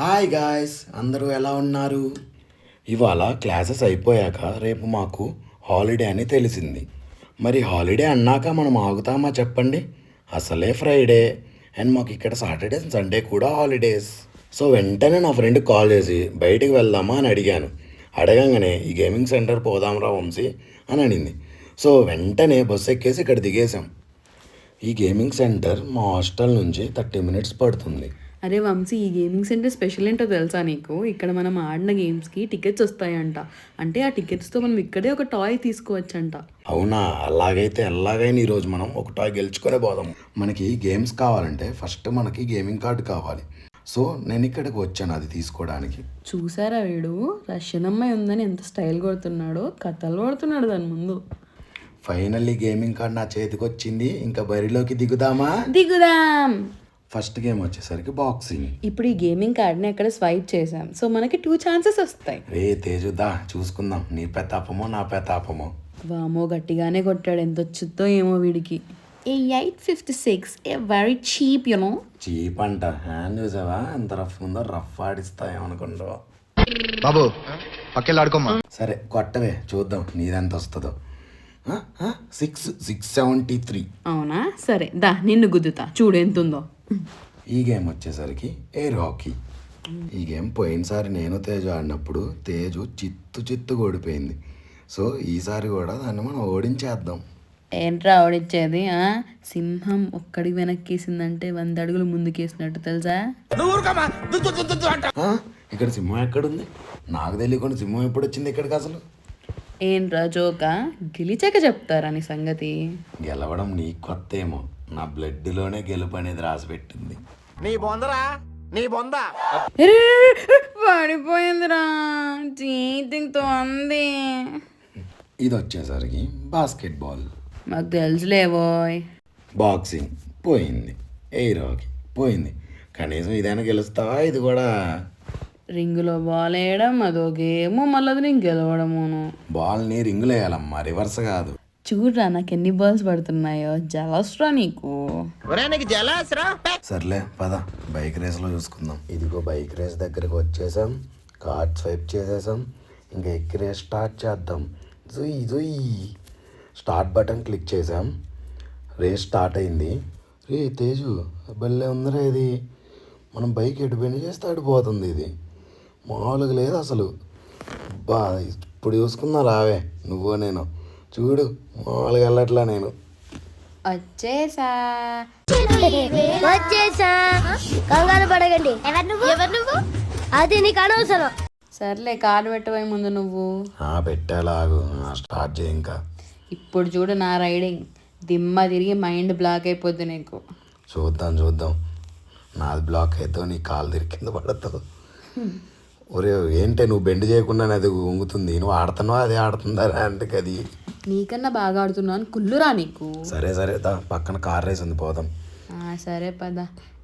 Hi guys అందరూ ఎలా ఉన్నారు? ఇవాళ క్లాసెస్ అయిపోయాక రేపు మాకు హాలిడే అని తెలిసింది. మరి హాలిడే అన్నాక మనం ఆగుతామా చెప్పండి? అసలే ఫ్రైడే అండ్ మాకు ఇక్కడ సాటర్డే సండే కూడా హాలిడేస్ సో వెంటనే నా ఫ్రెండ్ కాల్ చేసి బయటికి వెళ్దామా అని అడిగాను. అడగంగానే ఈ గేమింగ్ సెంటర్ పోదాంరా వంశీ అని అనింది. సో వెంటనే బస్సు ఎక్కేసి ఇక్కడ దిగేసాం ఈ గేమింగ్ సెంటర్ మా హాస్టల్ నుంచి థర్టీ మినిట్స్ పడుతుంది. అరే వంశీ ఈ గేమింగ్ సెంటర్ స్పెషల్ ఏంటో తెలుసా నీకు? ఇక్కడ మనం ఆడిన గేమ్స్కి టికెట్స్ వస్తాయంట. అంటే ఆ టికెట్స్తో మనం ఇక్కడే ఒక టాయ్ తీసుకోవచ్చంట. అవునా? అలాగైతే ఎలాగైనా ఈరోజు మనం ఒక టాయ్ గెలుచుకునే పోదాం. మనకి గేమ్స్ కావాలంటే ఫస్ట్ మనకి గేమింగ్ కార్డు కావాలి. సో నేను ఇక్కడికి వచ్చాను అది తీసుకోవడానికి. చూసారా వీడు? రష్యన్ అమ్మాయి ఉందని ఎంత స్టైల్ కొడుతున్నాడో కథలు కొడుతున్నాడు దాని ముందు. ఫైనల్లీ గేమింగ్ కార్డ్ నా చేతికి వచ్చింది ఇంకా బరిలోకి దిగుదామా? దిగుదాం! ఫస్ట్ గేమ్ వచ్చేసరికి బాక్సింగ్. ఇప్పుడు ఈ గేమింగ్ కార్డ్ని అక్కడ స్వైప్ చేసాం సో మనకి టూ ఛాన్సెస్ వస్తాయి. రే తేజుదా చూసుకుందాం. నీ పెతాపమో నా పెతాపమో. వామో గట్టిగానే కొట్టాడు. ఎంత వచ్చిందో ఏమో వీడికి. A eight fifty six a very cheap you know cheap అంట. హ్యాండ్ చూసావా? ఎంత రఫ్ ఉందో? రఫ్ ఆడిస్తాయేమనుకుంటావా బాబు పక్కెళ్ళి ఆడుకోమ్మా. సరే కొట్టవే. చూద్దాం నీదెంత వస్తుందో. సిక్స్ సిక్స్ సెవెంటీ త్రీ అవునా? సరే దా నిన్ను గుద్దుతా. చూడు ఎంత ఉందో ఈ గేమ్ వచ్చేసరికి ఎయిర్ హాకీ. ఈ గేమ్ పోయినసారి నేను తేజు ఆడినప్పుడు తేజు చిత్తు చిత్తు ఓడిపోయింది. సో ఈసారి కూడా దాన్ని మనం ఓడించేద్దాం. ఏంట్రా ఆ? సింహం ఒక్కడికి వెనక్కేసిందంటే వంద అడుగులు ముందుకేసినట్టు తెలుసా? ఇక్కడ సింహం ఎక్కడుంది? నాకు తెలియకుండా సింహం ఎప్పుడు వచ్చింది ఇక్కడికి అసలు? ఏంట్రా జోక? గెలిచాక చెప్తారా నీ సంగతి? గెలవడం నీకు కొత్త ఏమో నా బ్లడ్లోనే గెలుపు అనేది రాసి పెట్టింది ఎరే, పడిపోయిందిరా. చీటింగ్తో అంది. ఇది వచ్చేసరికి బాస్కెట్బాల్. మాకు తెలుసులేవోయ్ బాక్సింగ్ పోయింది. ఎయిర్ హాకీ పోయింది. కనీసం ఇదైనా గెలుస్తావా ఇది కూడా. రింగులో బాల్ వేయడం అదొకేమో మళ్ళీ అది నేను గెలవడమును. బాల్ని రింగులు వేయాలమ్మా రివర్స్ కాదు. చూడరా నాకు ఎన్ని బాల్స్ పడుతున్నాయో. జలస్రా నీకు. సర్లే పద. బైక్ రేస్లో చూసుకుందాం. ఇదిగో బైక్ రేస్ దగ్గరికి వచ్చేసాం. కార్డ్ స్వైప్ చేసేసాం. ఇంకా ఎక్కి రేస్ స్టార్ట్ చేద్దాం. జుయ్ జుయ్. స్టార్ట్ బటన్ క్లిక్ చేసాం. రేస్ స్టార్ట్ అయింది. రే తేజు భలే ఉందిరా ఇది. మనం బైక్ ఎటు పని చేస్తే అడిపోతుంది ఇది. మామూలుగా లేదు అసలు. బా ఇప్పుడు చూసుకుందాం రావే. నువ్వు నేను. చూడు మామూలుగా వెళ్ళట్లా నేను. వచ్చేసా. వచ్చేసా. కంగారు పడకండి. ఎవరు నువ్వు? ఎవరు నువ్వు? అది నీకు అనవసరం. సర్లే కార్డు పెట్టబోయే ముందు నువ్వు. ఆ, పెట్టేలాగు స్టార్ట్ చేయి ఇంకా. ఇప్పుడు చూడు నా రైడింగ్. దిమ్మ తిరిగి మైండ్ బ్లాక్ అయిపోద్ది నీకు. చూద్దాం చూద్దాం. నాది బ్లాక్ అయితే నీ కాలు తిరిగి కింద పడతావు. ఒరే ఏంటే నువ్వు బెండ్ చేయకుండా అది ఉంగుతుంది? నువ్వు ఆడుతున్నావా? అదే ఆడుతుందా? అంటే అది నీకన్నా బాగా ఆడుతున్నాను. కుళ్ళురా నీకు. సరే సరే దా పక్కన కార్ రేస్ ఉంది పోదాం. ఆ, సరే పద.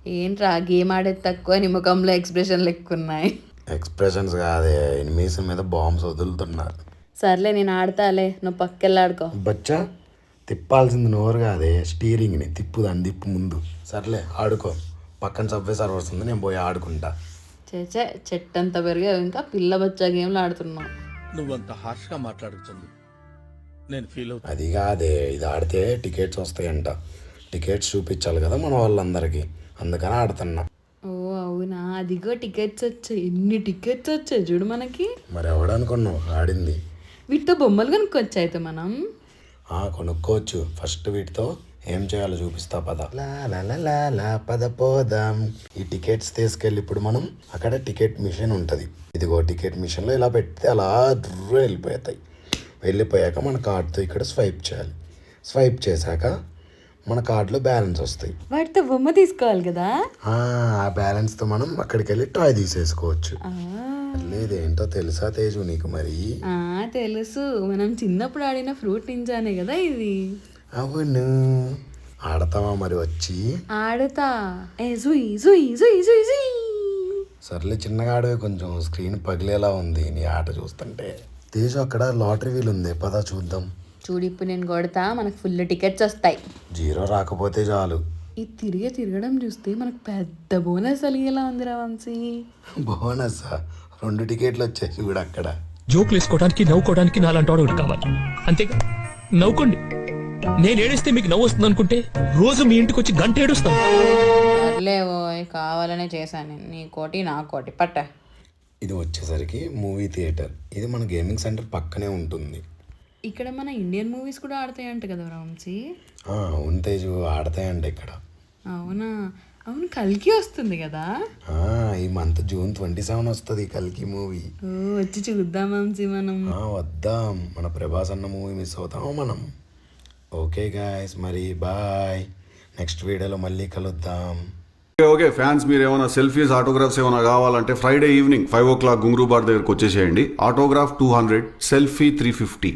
ఏంట్రా గేమ్ ఆడేది తక్కువ నీ ముఖంలో ఎక్స్ప్రెషన్లు ఎక్కువ ఉన్నాయి ఎక్స్ప్రెషన్స్ కాదే ఎనిమీస్ మీద బాంబ్స్ వదులుతున్నారు సర్లే నేను ఆడతాలే నువ్వు పక్కెళ్ళాడుకో బచ్చా తిప్పాల్సింది నోరు కాదే స్టీరింగ్ని తిప్పు దాన్ని తిప్పు ముందు. సర్లే ఆడుకో. పక్కన సబ్వే సర్వర్స్ ఉంది నేను పోయి ఆడుకుంటా. చేచే చెట్టంత పెరిగావు ఇంకా పిల్ల బచ్చా గేమ్లు ఆడుతున్నావు. నువ్వంత హార్ష్గా మాట్లాడుతుంది నేను ఫీల్ అవుతాను అది కాదే ఇది ఆడితే టికెట్స్ వస్తాయంట. టికెట్స్ చూపించాలి కదా మన వాళ్ళందరికీ. అందుకని ఆడుతున్నా. ఓ అవునా? అదిగో టికెట్స్ వచ్చాయి. ఎన్ని టికెట్స్ వచ్చాయి చూడు మనకి. మరి ఎవడనుకున్నావు ఆడింది. వీటితో బొమ్మలు కొనుక్కొచ్చు అయితే మనం? ఆ, కొనుక్కోవచ్చు. ఫస్ట్ వీటితో ఏం చేయాలో చూపిస్తా పద. లా లా లా లా లా పద పోదాం. ఈ టికెట్స్ తీసుకెళ్ళి ఇప్పుడు మనం అక్కడ టికెట్ మిషన్ ఉంటుంది. ఇదిగో టికెట్ మిషన్లో ఇలా పెడితే అలా దుర్రు వెళ్ళిపోతాయి వెళ్ళిపోయాక మన కార్డుతో ఇక్కడ స్వైప్ చేయాలి. స్వైప్ చేశాక మన కార్డులో బ్యాలెన్స్ వస్తాయి. వాటితో బొమ్మ తీసుకోవాలి కదా? ఆ బ్యాలెన్స్తో మనం అక్కడికి వెళ్ళి టాయ్ తీసేసుకోవచ్చు లేదేంటో తెలుసా తేజు నీకు మరి? తెలుసు. మనం చిన్నప్పుడు ఆడిన ఫ్రూట్ నింజానే కదా ఇది. అవును. ఆడతావా మరి వచ్చి? ఆడతా. సర్లే చిన్నగా ఆడవే కొంచెం స్క్రీన్ పగిలేలా ఉంది నీ ఆట చూస్తుంటే. తేజు అక్కడ లాటరీ వీల్ ఉంది. పద చూద్దాం. చూడు ఇప్పుడు నేను కొడతా. మనకు ఫుల్ టికెట్స్ వస్తాయి. జీరో రాకపోతే చాలు. ఈ తిరిగే తిరగడం చూస్తే మనకు పెద్ద బోనస్ కలిగేలా ఉందిరా వంశీ. బోనస్ రెండు టికెట్లు వచ్చాయి చూడు అక్కడ. జోకులు వేసుకోవడానికి నవ్వుకోవడానికి నాలాంటి వాడు ఒకటి కావాలి. అంతేగా? నవ్వుకోండి. నేను ఏడిస్తే మీకు నవ్వు వస్తుంది అనుకుంటే రోజు మీ ఇంటికి వచ్చి గంట ఏడుస్తాను సర్లేవో కావాలనే చేశాను. నీ కోటి నా కోటి. పట్ట. ఇది వచ్చేసరికి మూవీ థియేటర్. ఇది మన గేమింగ్ సెంటర్ పక్కనే ఉంటుంది. ఇక్కడ మన ఇండియన్ మూవీస్ కూడా ఆడతాయంట కదా ఆ, అవును తేజు ఆడతాయండి ఇక్కడ. అవునా? అవును కల్కి వస్తుంది కదా? ఆ, ఈ మంత్ జూన్ ట్వంటీ సెవెన్ వస్తుంది కల్కి మూవీ. ఓ వచ్చి చూద్దాం మనం. ఆ, వద్దాం. మన ప్రభాస్ అన్న మూవీ మిస్ అవుతాము మనం. Okay guys. మరి బాయ్. నెక్స్ట్ వీడియోలో మళ్ళీ కలుద్దాం. ఓకే ఫ్యాన్స్ మీరు ఏమైనా సెల్ఫీస్ ఆటోగ్రాఫ్స్ ఏమైనా కావాలంటే Friday evening five o'clock Ghungroo bar దగ్గరకు వచ్చేసేయండి. Autograph two hundred selfie three fifty